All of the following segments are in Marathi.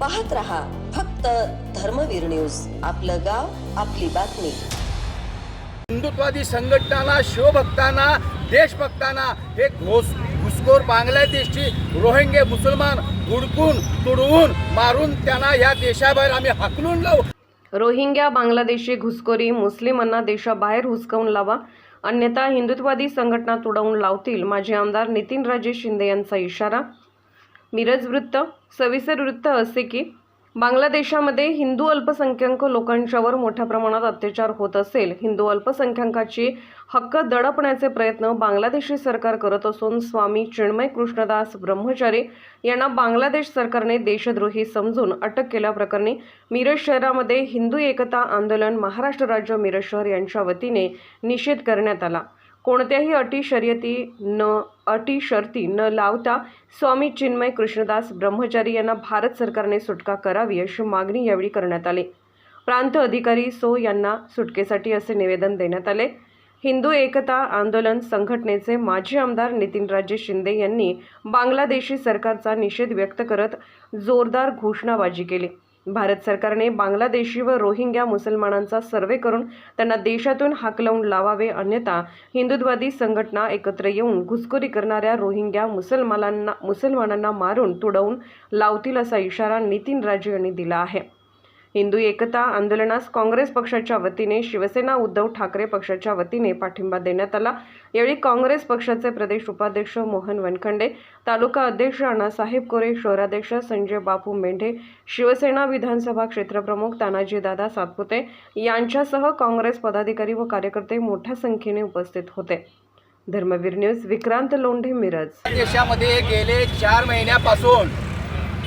पाहत रहा फक्त धर्मवीर न्यूज. आपलं गाव आपली बातमी. हिंदुत्वादी संघटनांना शिवभक्तांना देशभक्तांना हे घोस घुसखोर बांगलादेशची रोहिंगे मुसलमान हुडकून तुडवून मारून त्यांना या देशाबाहेर आम्ही हाकलून लावू. रोहिंग्या बांगलादेशी घुसखोरी मुस्लिमांना देशाबाहेर हुसकावून लावा अन्यथा हिंदुत्वादी संघटना तुडवून लावतील माजी आमदार नितीनराजे शिंदे यांचा इशारा. मिरज वृत्त सविस्तर वृत्त असे की बांगलादेशामध्ये हिंदू अल्पसंख्याक लोकांच्यावर मोठ्या प्रमाणात अत्याचार होत असेल. हिंदू अल्पसंख्याकाची हक्क दडपण्याचे प्रयत्न बांगलादेशी सरकार करत असून स्वामी चिन्मय कृष्णदास ब्रह्मचारी यांना बांगलादेश सरकारने देशद्रोही समजून अटक केल्याप्रकरणी मिरज शहरामध्ये हिंदू एकता आंदोलन महाराष्ट्र राज्य मिरज शहर यांच्या वतीने निषेध करण्यात आला. कोणत्याही अटी शर्यती न अटी शर्ती न लावता स्वामी चिन्मय कृष्णदास ब्रह्मचारी यांना भारत सरकारने सुटका करावी अशी मागणी यावेळी करण्यात आली. प्रांत अधिकारी सो यांना सुटकेसाठी असे निवेदन देण्यात आले. हिंदू एकता आंदोलन संघटनेचे माजी आमदार नितीनराजे शिंदे यांनी बांगलादेशी सरकारचा निषेध व्यक्त करत जोरदार घोषणाबाजी केली. भारत सरकारने बांगलादेशी व रोहिंग्या मुसलमानांचा सर्वे करून त्यांना देशातून हाकलवून लावावे अन्यथा हिंदुत्वादी संघटना एकत्र येऊन घुसखोरी करणाऱ्या रोहिंग्या मुसलमानांना मुसलमानांना मारून तुडवून लावतील असा इशारा नितीन राजे यांनी दिला आहे. हिंदू एकता आंदोलनास काँग्रेस पक्षाच्या वतीने शिवसेना उद्धव ठाकरे पक्षाच्या वतीने पाठिंबा देण्यात आला. यावेळी काँग्रेस पक्षाचे प्रदेश उपाध्यक्ष मोहन वनखंडे तालुका अध्यक्ष अण्णासाहेब कोरे शहराध्यक्ष संजय बापू मेंढे शिवसेना विधानसभा क्षेत्रप्रमुख तानाजीदादा सातपुते यांच्यासह काँग्रेस पदाधिकारी व कार्यकर्ते मोठ्या संख्येने उपस्थित होते. धर्मवीर न्यूज विक्रांत लोंढे मिरज. देशामध्ये गेले चार महिन्यापासून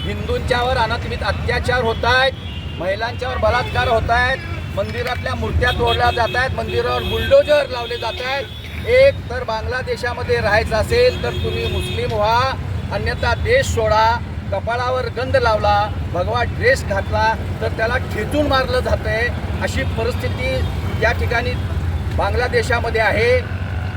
हिंदूंच्यावर अनाथमित अत्याचार होत आहेत महिलांच्यावर बलात्कार होत आहेत मंदिरातल्या मूर्त्या तोडल्या जात आहेत मंदिरावर बुलडोजर लावले जात आहेत एक तर बांगलादेशामध्ये राहायचं असेल तर तुम्ही मुस्लिम व्हा अन्यथा देश सोडा कपाळावर गंध लावला भगवा ड्रेस घातला तर त्याला ठेचून मारलं जातंय. अशी परिस्थिती या ठिकाणी बांगलादेशामध्ये आहे.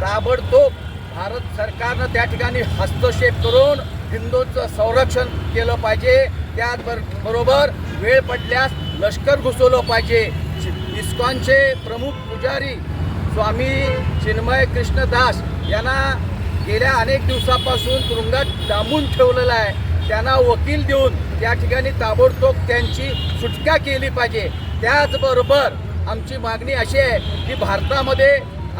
ताबडतोब भारत सरकारनं त्या ठिकाणी हस्तक्षेप करून हिंदूंचं संरक्षण केलं पाहिजे. त्याचबर बरोबर वेळ पडल्यास लष्कर घुसवलं पाहिजे. इस्कॉनचे प्रमुख पुजारी स्वामी चिन्मय कृष्णदास यांना गेल्या अनेक दिवसापासून तुरुंगात डांबून ठेवलेलं आहे. त्यांना वकील देऊन त्या ठिकाणी ताबडतोब त्यांची सुटका केली पाहिजे. त्याचबरोबर आमची मागणी अशी आहे की भारतामध्ये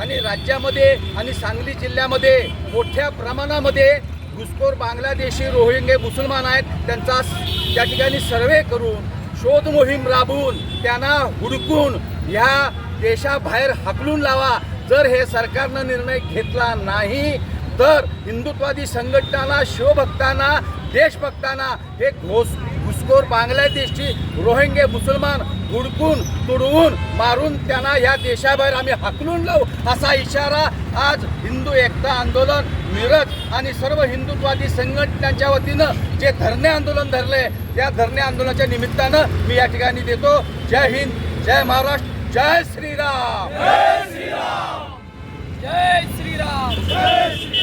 आणि राज्यामध्ये आणि सांगली जिल्ह्यामध्ये मोठ्या प्रमाणामध्ये घुसखोर बांगलादेशी रोहिंगे मुसलमान आहेत. त्यांचा त्या ठिकाणी सर्वे करून शोध मोहीम राबवून त्यांना हुडकून ह्या देशाबाहेर हाकलून लावा. जर हे सरकारनं निर्णय घेतला नाही तर हिंदुत्वादी संघटनांना शिवभक्तांना देशभक्तांना हे घोस घुसखोर बांगलादेशची रोहिंगे मुसलमान हुडकून तुडवून मारून त्यांना या देशाबाहेर आम्ही हाकलून लावू असा इशारा आज हिंदू एकता आंदोलन मिरज आणि सर्व हिंदुत्वादी संघटनांच्या वतीनं जे धरणे आंदोलन धरले त्या धरणे आंदोलनाच्या निमित्तानं मी या ठिकाणी देतो. जय हिंद जय महाराष्ट्र जय श्रीराम. जय श्रीराम. जय श्रीराम.